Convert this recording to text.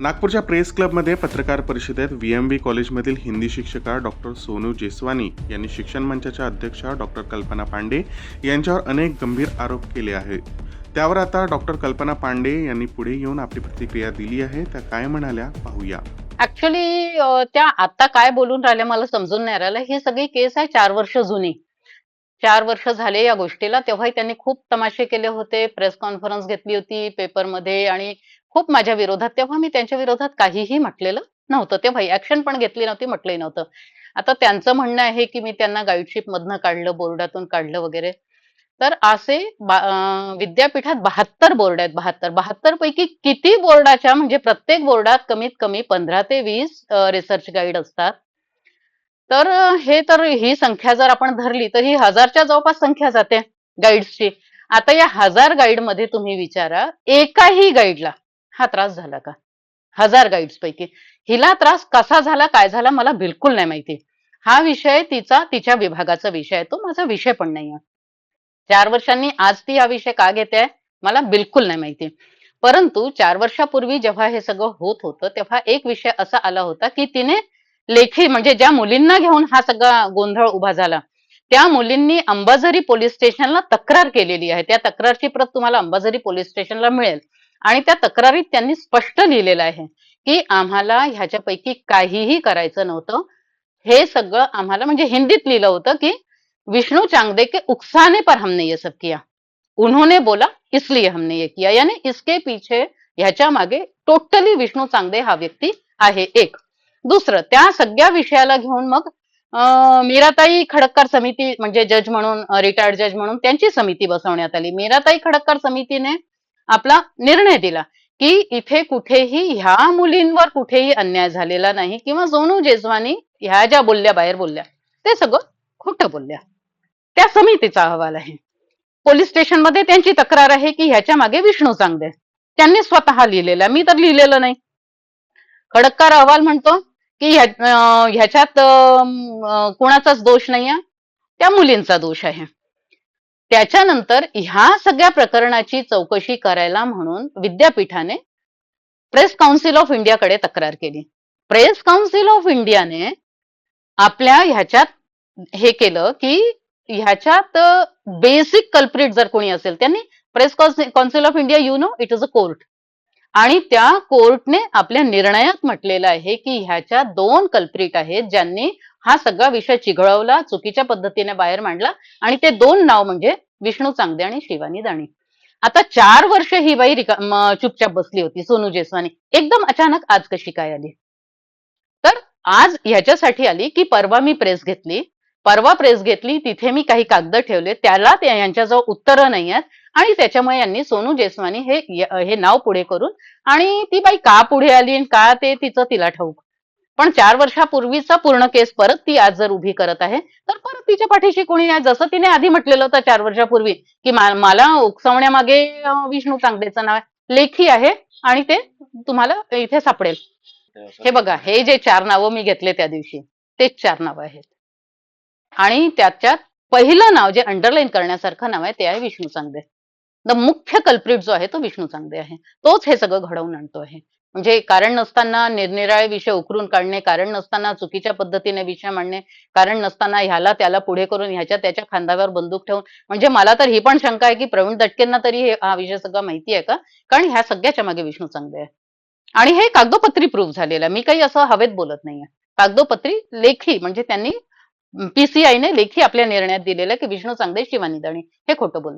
नागपूरच्या प्रेस क्लबमध्ये पत्रकार परिषदेत व्ही एम व्ही कॉलेजमधील हिंदी शिक्षिका डॉक्टर सोनू जेसवानी यांनी शिक्षण मंचाच्या अध्यक्षा डॉक्टर कल्पना पांडे यांच्यावर अनेक गंभीर आरोप केले आहेत. त्यावर आता डॉक्टर कल्पना पांडे यांनी पुढे येऊन आपली प्रतिक्रिया दिली आहे. त्या काय म्हणाल्या पाहूया. ऍक्च्युली त्या आता काय बोलून राहिल्या मला समजून नाही राहिलं. ही सगळी केस आहे चार वर्ष जुनी. चार वर्ष झाले या गोष्टीला. तेव्हाही त्यांनी खूप तमाशे केले होते. प्रेस कॉन्फरन्स घेतली होती पेपरमध्ये आणि खूप माझ्या विरोधात. तेव्हा मी त्यांच्या विरोधात काहीही म्हटलेलं नव्हतं. तेव्हा ऍक्शन पण घेतली नव्हती म्हटलंही नव्हतं. आता त्यांचं म्हणणं आहे की मी त्यांना गाईडशिप मधनं काढलं बोर्डातून काढलं वगैरे. तर असे विद्यापीठात बहात्तर बोर्ड आहेत बहात्तर. बहात्तर पैकी किती बोर्डाच्या म्हणजे प्रत्येक बोर्डात कमीत कमी पंधरा ते वीस रिसर्च गाईड असतात. तर हे तर ही संख्या जर आपण धरली तर ही हजारच्या जवळपास संख्या जाते गाईडची आता या हजार गाईडमध्ये तुम्ही विचारा एकाही गाईडला हा त्रास झाला का? हजार गाईड्स पैकी. हिला त्रास कसा झाला काय झाला मला बिलकुल नाही माहिती. हा विषय तिचा तिच्या विभागाचा विषय आहे तो माझा विषय पण नाही चार वर्षांनी आज ती हा विषय का घेते मला बिलकुल नाही माहिती. परंतु चार वर्षापूर्वी जेव्हा हे सगळं होत होतं तेव्हा एक विषय असा आला होता की तिने लेखी म्हणजे ज्या मुलींना घेऊन हा सगळा गोंधळ उभा झाला त्या मुलींनी अंबाझरी पोलीस स्टेशनला तक्रार केलेली आहे. त्या तक्रारची प्रत तुम्हाला अंबाझरी पोलीस स्टेशनला मिळेल. आणि त्या तक्रारीत त्यांनी स्पष्ट लिहिलेलं आहे की आम्हाला ह्याच्यापैकी काहीही करायचं नव्हतं. हे सगळं आम्हाला म्हणजे हिंदीत लिहिलं होतं की विष्णू चांगदे के उकसाने पर हमने ये सब किया. उन्होंने बोला इसलिए हमने ये किया. यानी इसके पीछे ह्याच्या मागे टोटली विष्णू चांगदे हा व्यक्ती आहे एक. दुसरं त्या सगळ्या विषयाला घेऊन मग मीराताई खडक्कार समिती म्हणजे जज म्हणून रिटायर्ड जज म्हणून त्यांची समिती बसवण्यात आली. मीराताई खडक्कार समितीने आपला निर्णय दिला की इथे कुठेही ह्या मुलींवर कुठेही अन्याय झालेला नाही किंवा सोनू जेजवानी ह्या ज्या बोलल्या बाहेर बोलल्या ते सगळं खोटं बोलल्या. त्या समितीचा अहवाल आहे. पोलीस स्टेशनमध्ये त्यांची तक्रार आहे की ह्याच्या मागे विष्णू चांगदे. त्यांनी स्वतः लिहिलेला. मी तर लिहिलेलं नाही. खडक्कार अहवाल म्हणतो की ह्याच्यात कोणाचाच कुणाचाच दोष नाही आहे त्या मुलींचा दोष आहे. त्याच्यानंतर ह्या सगळ्या प्रकरणाची चौकशी करायला म्हणून विद्यापीठाने प्रेस काउन्सिल ऑफ इंडियाकडे तक्रार केली. प्रेस काउन्सिल ऑफ इंडियाने आपल्या ह्याच्यात हे केलं की ह्याच्यात बेसिक कल्प्रिट जर कोणी असेल त्यांनी press council of India you know it is a court आणि त्या कोर्टने आपल्या निर्णयात म्हटलेलं आहे की ह्याच्या दोन कल्प्रिट आहेत ज्यांनी हा सगळा विषय चिघळवला चुकीच्या पद्धतीने बाहेर मांडला आणि ते दोन नाव म्हणजे विष्णू चांगदे आणि शिवानी दाणी. आता चार वर्ष ही बाई चुपचाप बसली होती सोनू जेसवानी. एकदम अचानक आज कशी काय आली? तर आज ह्याच्यासाठी आली की परवा मी प्रेस घेतली परवा प्रेस घेतली तिथे मी काही कागद ठेवले त्याला यांच्याजवळ उत्तरं नाही आहेत. आणि त्याच्यामुळे यांनी सोनू जेसवानी हे हे नाव पुढे करून आणि ती बाई का पुढे आली आणि का ते तिचं तिला ठाऊक. पण चार वर्षापूर्वीचा पूर्ण केस परत ती आज जर उभी करत आहे तर परत तिच्या पाठीशी कोणी नाही. जसं तिने आधी म्हटलेलं होतं चार वर्षापूर्वी की मला उकसवण्यामागे विष्णू चांगदेचं नाव आहे. लेखी आहे आणि ते तुम्हाला इथे सापडेल. हे बघा हे जे चार नावं मी घेतले त्या दिवशी तेच चार नावं आहेत. आणि त्याच्यात पहिलं नाव जे अंडरलाईन करण्यासारखं नाव आहे ते आहे विष्णू चांगदे मुख्य कल्प्रिट जो आहे तो विष्णू चांगदे आहे. तोच हे सगळं घडवून आणतो आहे. म्हणजे कारण नसताना निरनिराळे विषय उकरून काढणे कारण नसताना चुकीच्या पद्धतीने विषय मांडणे कारण नसताना ह्याला त्याला पुढे करून ह्याच्या त्याच्या खांद्यावर बंदूक ठेवून म्हणजे मला तर ही पण शंका आहे की प्रवीण दटकेंना तरी हे- हा विषय सगळा माहिती आहे का? कारण ह्या सगळ्याच्या मागे विष्णू चांगदे आहे. आणि हे कागदोपत्री प्रूफ झालेलं आहे. मी काही असं हवेत बोलत नाहीये. कागदोपत्री लेखी म्हणजे त्यांनी पीसीआयने लेखी आपल्या निर्णयात दिलेलं आहे की विष्णू चांगदे शिवानी दाणी हे खोटं बोलले